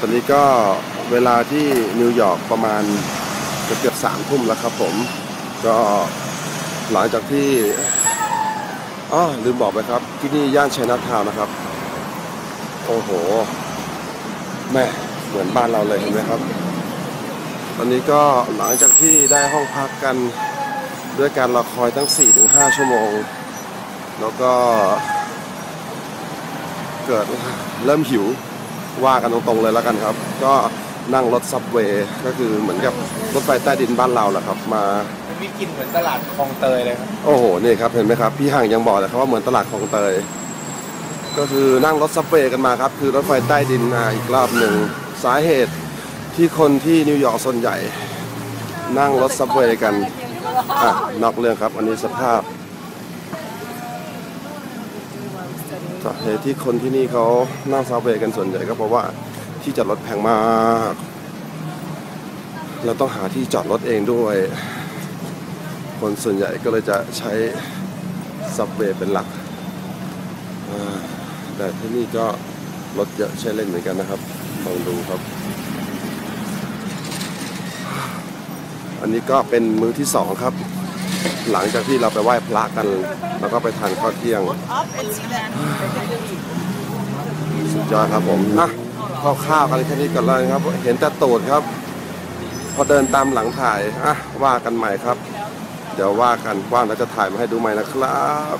ตอนนี้ก็เวลาที่นิวยอร์กประมาณเกือบสามทุ่มแล้วครับผม ก็หลังจากที่อ๋อลืมบอกไปครับ ที่นี่ย่านชัยนาทาวนะครับ โอ้โห แม่เหมือนบ้านเราเลยเห็นไหมครับ ตอนนี้ก็หลังจากที่ได้ห้องพักกันด้วยการรอคอยตั้ง 4-5 ชั่วโมง แล้วก็เกิดเริ่มหิว ว่ากันตรงๆเลยแล้วกันครับ ก็นั่งรถซับเวย์ก็คือเหมือนกับรถไฟใต้ดินบ้านเราแหละครับมามันมีกลิ่นเหมือนตลาดคลองเตยเลยครับโอ้โหนี่ครับเห็นไหมครับพี่ห่างยังบอกเลยครับว่าเหมือนตลาดคลองเตย ก็คือนั่งรถซับเวย์กันมาครับคือรถไฟใต้ดินมาอีกรอบหนึ่งสาเหตุที่คนที่นิวยอร์กส่วนใหญ่ นั่งรถซับเวย์กันอะนอกเรื่องครับ อันนี้สภาพ สาเหตุที่คนที่นี่เขานั่งซับเวกันส่วนใหญ่ก็เพราะว่าที่จอดรถแพงมาก เราต้องหาที่จอดรถเองด้วย คนส่วนใหญ่ก็เลยจะใช้ซับเวย์เป็นหลัก แต่ที่นี่ก็รถเยอะใช้เล่นเหมือนกันนะครับลองดูครับ อันนี้ก็เป็นมือที่สองครับ หลังจากที่เราไปไหว้พระกัน แล้วก็ไปทานข้าวเที่ยง สุดยอดครับผมนะข้าวๆกันแค่นี้ก่อนเลยครับ เห็นแต่ตูดครับ พอเดินตามหลังถ่ายอะว่ากันใหม่ครับ เดี๋ยวว่ากันว่างแล้วจะถ่ายมาให้ดูใหม่นะครับ